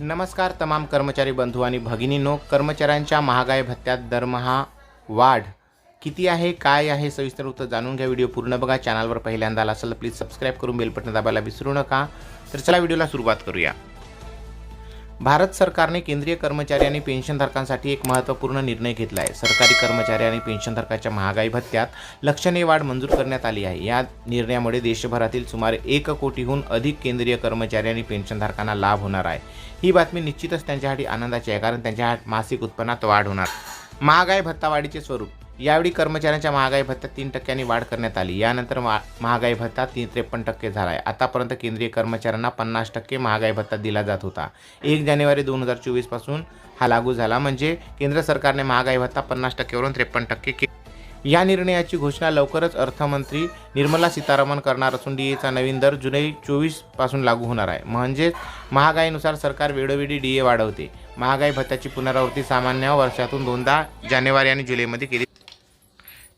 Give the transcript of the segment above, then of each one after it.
नमस्कार तमाम कर्मचारी बंधू आणि भगिनींनो कर्मचाऱ्यांच्या महागाई भत्त्यात दरमहा वाढ. किती आहे काय आहे सविस्तर उत्तर जाणून घ्या. व्हिडिओ पूर्ण बघा चॅनलवर पहिल्यांदा आला असेल प्लीज सबस्क्राईब करून बेलबटन दाबायला विसरू नका. तर चला व्हिडिओला सुरुवात करूया. भारत सरकारने केंद्रीय कर्मचारी आणि पेन्शनधारकांसाठी एक महत्त्वपूर्ण निर्णय घेतला आहे सरकारी कर्मचारी आणि पेन्शनधारकाच्या महागाई भत्त्यात लक्षणीय वाढ मंजूर करण्यात आली आहे. या निर्णयामुळे देशभरातील सुमारे एक कोटीहून अधिक केंद्रीय कर्मचारी आणि पेन्शनधारकांना लाभ होणार आहे. ही बातमी निश्चितच त्यांच्यासाठी आनंदाची आहे कारण त्यांच्या मासिक उत्पन्नात वाढ होणार. महागाई भत्ता वाढीचे स्वरूप यावेळी कर्मचाऱ्यांच्या महागाई भत्त्यात तीन टक्क्यांनी वाढ करण्यात आली. यानंतर मा महागाई भत्ता तीन त्रेपन्न टक्के झाला आहे आतापर्यंत केंद्रीय कर्मचाऱ्यांना पन्नास टक्के महागाई भत्ता दिला जात होता. एक जानेवारी दोन हजार चोवीसपासून हा लागू झाला. म्हणजे केंद्र सरकारने महागाई भत्ता पन्नास टक्केवरून त्रेपन्न टक्के के या निर्णयाची घोषणा लवकरच अर्थमंत्री निर्मला सीतारामन करणार असून डी एचा नवीन दर जुलै चोवीसपासून लागू होणार आहे. म्हणजेच महागाईनुसार सरकार वेळोवेळी डी ए वाढवते. महागाई भत्त्याची पुनरावृत्ती सामान्य वर्षातून दोनदा जानेवारी आणि जुलैमध्ये केली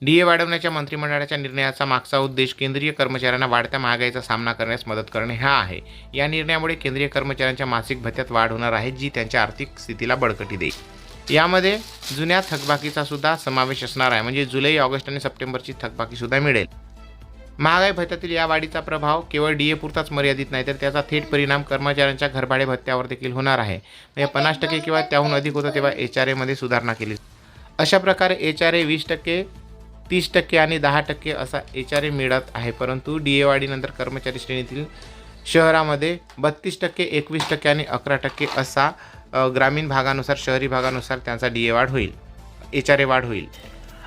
डी ए वाढवण्याच्या मंत्रिमंडळाच्या निर्णयाचा मागचा उद्देश केंद्रीय कर्मचाऱ्यांना वाढत्या महागाईचा सामना करण्यास मदत करणे हा आहे. या निर्णयामुळे केंद्रीय कर्मचाऱ्यांच्या मासिक भत्त्यात वाढ होणार आहे जी त्यांच्या आर्थिक स्थितीला बळकटी देईल. यामध्ये जुन्या थकबाकीचा सुद्धा समावेश असणार आहे म्हणजे जुलै ऑगस्ट आणि सप्टेंबरची थकबाकी सुद्धा मिळेल. महागाई भत्त्यातील या वाढीचा प्रभाव केवळ डी ए पुरताच मर्यादित नाही तर त्याचा थेट परिणाम कर्मचाऱ्यांच्या घरभाडे भत्त्यावर देखील होणार आहे. म्हणजे पन्नास टक्के किंवा त्याहून अधिक होतं तेव्हा एच आर एमध्ये सुधारणा केली. अशा प्रकारे एच आर ए वीस टक्के तीस टक्के आणि दहा टक्के असा एच आर ए मिळत आहे. परंतु डी ए कर्मचारी श्रेणीतील शहरामध्ये बत्तीस टक्के एकवीस टक्के आणि अकरा टक्के असा ग्रामीण भागानुसार शहरी भागानुसार त्यांचा डी ए वाढ होईल. एच आर ए वाढ होईल.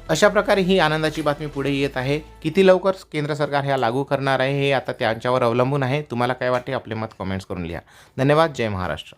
अशा प्रकारे ही आनंदाची बातमी पुढे येत आहे. किती लवकर केंद्र सरकार ह्या लागू करणार आहे हे आता त्यांच्यावर अवलंबून आहे. तुम्हाला काय वाटते? आपले मत कमेंट्स करून लिहा. धन्यवाद. जय महाराष्ट्र.